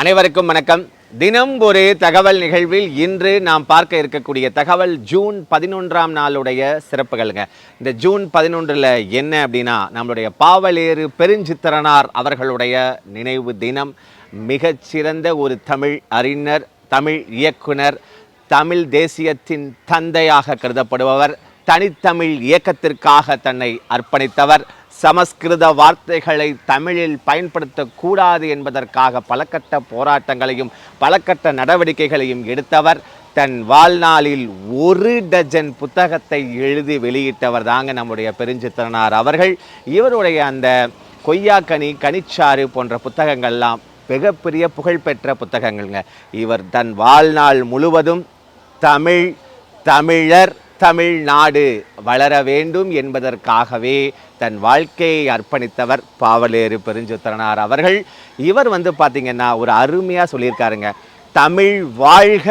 அனைவருக்கும் வணக்கம். தினம் ஒரு தகவல் நிகழ்வில் இன்று நாம் பார்க்க இருக்கக்கூடிய தகவல் ஜூன் பதினொன்றாம் நாளுடைய சிறப்புகள்ங்க. இந்த ஜூன் பதினொன்றில் என்ன அப்படின்னா நம்மளுடைய பாவலேறு பெருஞ்சித்திரனார் அவர்களுடைய நினைவு தினம். மிகச்சிறந்த ஒரு தமிழ் அறிஞர் தமிழ் இயக்குனர் தமிழ் தேசியத்தின் தந்தையாக கருதப்படுபவர் தனித்தமிழ் இயக்கத்திற்காக தன்னை அர்ப்பணித்தவர். சமஸ்கிருத வார்த்தைகளை தமிழில் பயன்படுத்தக்கூடாது என்பதற்காக பலகட்ட போராட்டங்களையும் பலகட்ட நடவடிக்கைகளையும் எடுத்தவர் தன் வாழ்நாளில் ஒரு டஜன் புத்தகத்தை எழுதி வெளியிட்டவர் தாங்க நம்முடைய பெருஞ்சித்திரனார் அவர்கள். இவருடைய அந்த கொய்யாக்கனி கனிச்சாறு போன்ற புத்தகங்கள்லாம் மிகப்பெரிய புகழ்பெற்ற புத்தகங்கள்ங்க. இவர் தன் வாழ்நாள் முழுவதும் தமிழ் தமிழர் தமிழ்நாடு வளர வேண்டும் என்பதற்காகவே தன் வாழ்க்கையை அர்ப்பணித்தவர் பாவலேறு பெருஞ்சுத்திரனார் அவர்கள். இவர் வந்து பார்த்திங்கன்னா ஒரு அருமையாக சொல்லியிருக்காருங்க. தமிழ் வாழ்க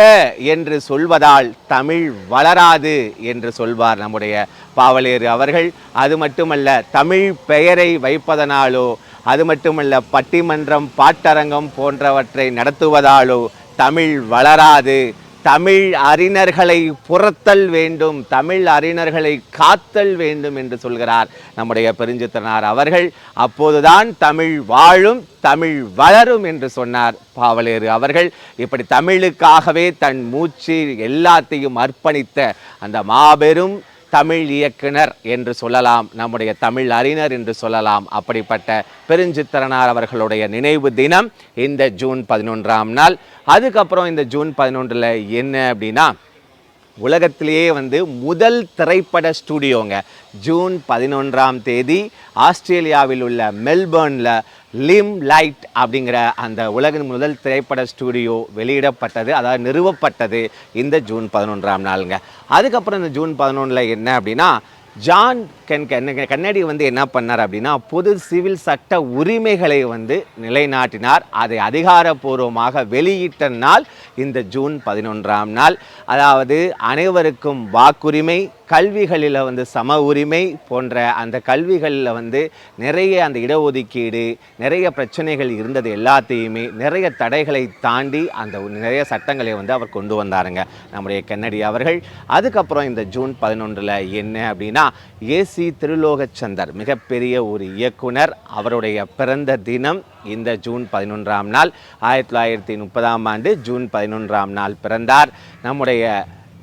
என்று சொல்வதால் தமிழ் வளராது என்று சொல்வார் நம்முடைய பாவலேறு அவர்கள். அது மட்டுமல்ல தமிழ் பெயரை வைப்பதனாலோ அது மட்டுமல்ல பட்டிமன்றம் பாட்டரங்கம் போன்றவற்றை நடத்துவதாலோ தமிழ் வளராது. தமிழ் அறிஞர்களை புறத்தல் வேண்டும் தமிழ் அறிஞர்களை காத்தல் வேண்டும் என்று சொல்கிறார் நம்முடைய பெருஞ்சித்தனார் அவர்கள். அப்போதுதான் தமிழ் வாழும் தமிழ் வளரும் என்று சொன்னார் பாவலேறு அவர்கள். இப்படி தமிழுக்காகவே தன் மூச்சு எல்லாத்தையும் அர்ப்பணித்த அந்த மாபெரும் தமிழ் இயக்குனர் என்று சொல்லலாம் நம்முடைய தமிழ் அறிஞர் என்று சொல்லலாம். அப்படிப்பட்ட பெருஞ்சித்திரனார் அவர்களுடைய நினைவு தினம் இந்த ஜூன் பதினொன்றாம் நாள். அதுக்கப்புறம் இந்த ஜூன் பதினொன்றில் என்ன அப்படின்னா உலகத்திலேயே வந்து முதல் திரைப்பட ஸ்டூடியோங்க. ஜூன் பதினொன்றாம் தேதி ஆஸ்திரேலியாவில் உள்ள மெல்பர்னில் லிம் லைட் அப்படிங்கிற அந்த உலகின் முதல் திரைப்பட ஸ்டூடியோ வெளியிடப்பட்டது அதாவது நிறுவப்பட்டது இந்த ஜூன் பதினொன்றாம் நாளுங்க. அதுக்கப்புறம் இந்த ஜூன் பதினொன்றில் என்ன அப்படின்னா ஜான் கண் கென் வந்து என்ன பண்ணார் அப்படின்னா பொது சிவில் சட்ட உரிமைகளை வந்து நிலைநாட்டினார். அதை அதிகாரப்பூர்வமாக வெளியிட்ட நாள் இந்த ஜூன் பதினொன்றாம் நாள். அதாவது அனைவருக்கும் வாக்குரிமை கல்விகளில் வந்து சம உரிமை போன்ற அந்த கல்விகளில் வந்து நிறைய அந்த இடஒதுக்கீடு நிறைய பிரச்சனைகள் இருந்தது எல்லாத்தையுமே நிறைய தடைகளை தாண்டி அந்த நிறைய சட்டங்களை வந்து அவர் கொண்டு வந்தாருங்க. நம்முடைய கென்னடி அவர்கள். அதுக்கப்புறம் இந்த ஜூன் பதினொன்றில் என்ன அப்படின்னா ஏசி சி திருலோகச்சந்தர் மிகப்பெரிய ஒரு இயக்குனர். அவருடைய பிறந்த தினம் இந்த ஜூன் பதினொன்றாம் நாள் ஆயிரத்தி தொள்ளாயிரத்தி முப்பதாம் ஆண்டு ஜூன் பதினொன்றாம் நாள் பிறந்தார். நம்முடைய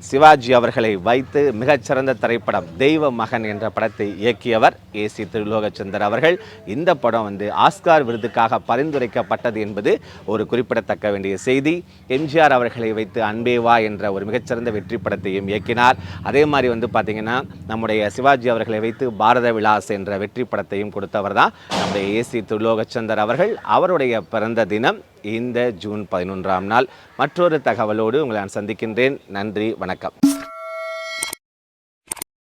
சிவாஜி அவர்களை வைத்து மிகச்சிறந்த திரைப்படம் தெய்வ மகன் என்ற படத்தை இயக்கியவர் ஏசி திருலோகச்சந்தர் அவர்கள். இந்த படம் வந்து ஆஸ்கார் விருதுக்காக பரிந்துரைக்கப்பட்டது என்பது ஒரு குறிப்பிடத்தக்க வேண்டிய செய்தி. எம்ஜிஆர் அவர்களை வைத்து அன்பேவா என்ற ஒரு மிகச்சிறந்த வெற்றி படத்தையும் இயக்கினார். அதே மாதிரி வந்து பார்த்திங்கன்னா நம்முடைய சிவாஜி அவர்களை வைத்து பாரத விலாஸ் என்ற வெற்றி படத்தையும் கொடுத்தவர் தான் நம்முடைய ஏசி திருலோகச்சந்தர் அவர்கள். அவருடைய பிறந்த தினம் இந்த ஜூன் பதினொன்றாம் நாள். மற்றொரு தகவலோடு உங்களை நான் சந்திக்கின்றேன். நன்றி வணக்கம்.